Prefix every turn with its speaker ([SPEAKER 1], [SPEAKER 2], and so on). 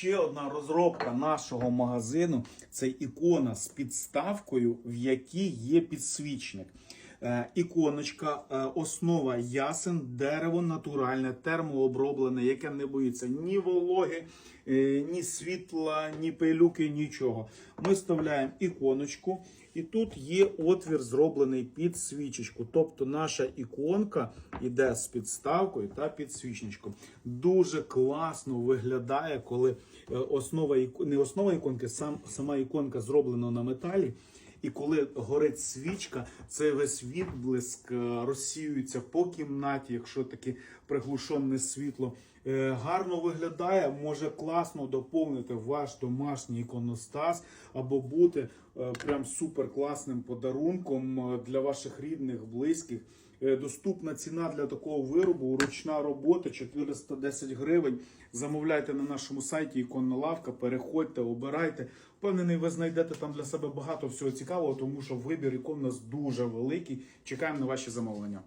[SPEAKER 1] ще одна розробка нашого магазину це ікона з підставкою, в якій є підсвічник. Е, Іконочка, е, основа ясен, дерево натуральне, термооброблене, яке не боїться ні вологи, е, ні світла, ні пилюки, нічого. Ми вставляємо іконочку, і тут є отвір, зроблений під свічечку. Тобто наша іконка йде з підставкою та під підсвічничком. Дуже класно виглядає, коли основа не основа іконки, сам сама іконка зроблена на металі. І коли горить свічка, цей весь відблиск е, розсіюється по кімнаті, якщо таке приглушене світло. Е, Гарно виглядає, може класно доповнити ваш домашній іконостас або бути е, прям супер класним подарунком для ваших рідних, близьких. Е, Доступна ціна для такого виробу, ручна робота 410 гривень. Замовляйте на нашому сайті іконна лавка, переходьте, обирайте. Впевнений, ви знайдете там для себе багато всього цікавого, тому що вибір ікон у нас дуже великий. Чекаємо на ваші замовлення.